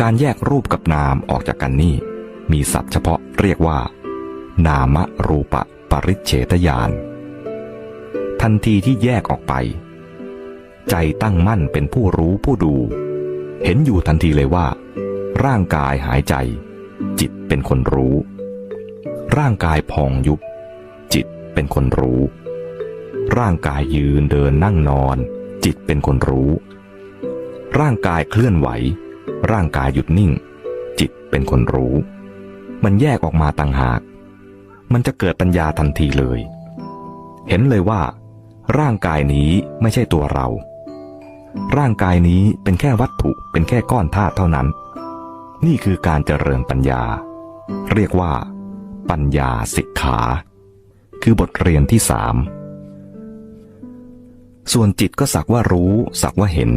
การแยกรูปกับนามออกจากกันนี่ มีศัพท์เฉพาะเรียกว่า นามรูปปริเฉทญาณทันทีที่แยกออกไป ใจตั้งมั่นเป็นผู้รู้ผู้ดู เห็นอยู่ทันทีเลยว่า ร่างกายหายใจ จิตเป็นคนรู้ ร่างกายพองยุบ จิตเป็นคนรู้ ร่างกายยืนเดินนั่งนอน จิตเป็นคนรู้ ร่างกายเคลื่อนไหว ร่างกายหยุดนิ่ง จิตเป็นคนรู้ มันแยกออกมาต่างหาก มันจะเกิดปัญญาทันทีเลย เห็นเลยว่า ร่างกายนี้ไม่ใช่ตัวเรา ร่างกายนี้เป็นแค่วัตถุเป็นแค่ก้อนธาตุเท่านั้น นี่คือการเจริญปัญญา เรียกว่า ปัญญาสิกขา คือบทเรียนที่สามส่วนจิตก็สักว่ารู้ สักว่าเห็น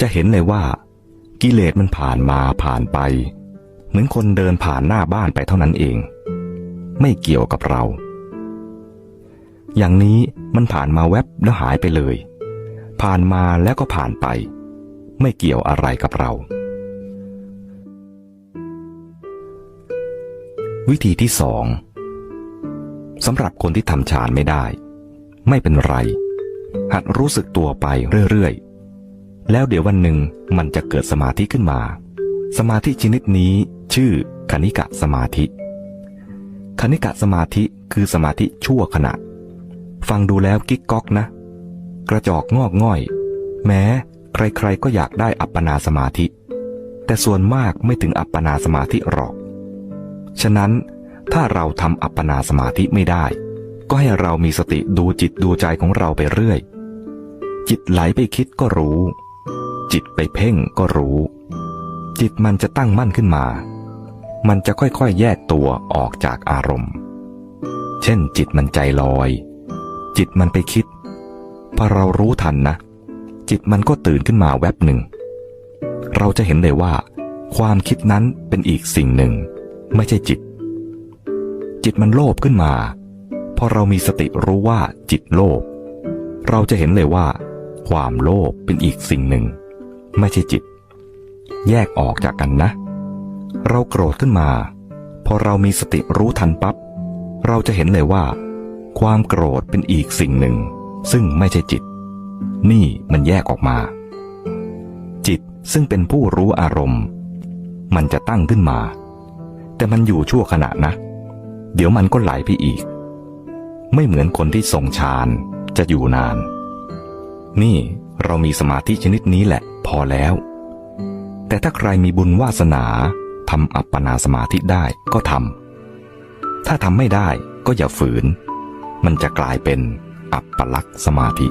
จะเห็นเลยว่า กิเลสมันผ่านมาผ่านไป เหมือนคนเดินผ่านหน้าบ้านไปเท่านั้นเอง ไม่เกี่ยวกับเรา อย่างนี้มันผ่านมาแวบแล้วหายไปเลย ผ่านมาแล้วก็ผ่านไป ไม่เกี่ยวอะไรกับเรา วิธีที่สองสำหรับคนที่ทำฌานไม่ได้ ไม่เป็นไร หัดรู้สึกตัวไปเรื่อยๆ แล้วเดี๋ยววันหนึ่งมันจะเกิดสมาธิขึ้นมา สมาธิชนิดนี้ชื่อคณิกะสมาธิ คณิกะสมาธิคือสมาธิชั่วขณะ ฟังดูแล้วกิ๊กก๊อกนะ กระจอกงอกง่อย แม้ ใครๆก็อยากได้อัปปนาสมาธิ แต่ส่วนมากไม่ถึงอัปปนาสมาธิหรอก ฉะนั้นถ้าเราทำอัปปนาสมาธิไม่ได้ ก็ให้เรามีสติดูจิตดูใจของเราไปเรื่อย จิตไหลไปคิดก็รู้ จิตไปเพ่งก็รู้ จิตมันจะตั้งมั่นขึ้นมา มันจะค่อยๆแยกตัวออกจากอารมณ์ เช่น จิตมันใจลอย จิตมันไปคิด พอเรารู้ทันนะ จิตมันก็ตื่นขึ้นมาแวบหนึ่ง เราจะเห็นเลยว่า ความคิดนั้นเป็นอีกสิ่งหนึ่ง ไม่ใช่จิต จิตมันโลภขึ้นมา พอเรามีสติรู้ว่าจิตโลภเราจะเห็นเลยว่า ความโลภเป็นอีกสิ่งหนึ่ง ไม่ใช่จิต แยกออกจากกันนะ เราโกรธขึ้นมา พอเรามีสติรู้ทันปับ๊บเราจะเห็นเลยว่า ความโกรธเป็นอีกสิ่งหนึ่ง ซึ่งไม่ใช่จิต นี่มันแยกออกมา จิตซึ่งเป็นผู้รู้อารมณ์ มันจะตั้งขึ้นมา แต่มันอยู่ชั่วขณะนะ เดี๋ยวมันก็ไหลไปอีก ไม่เหมือนคนที่ทรงฌานจะอยู่นาน นี่เรามีสมาธิชนิดนี้แหละ พอแล้ว แต่ถ้าใครมีบุญวาสนาทำอัปปนาสมาธิได้ก็ทำถ้าทำไม่ได้ก็อย่าฝืน มันจะกลายเป็นอัปปลักษสมาธิ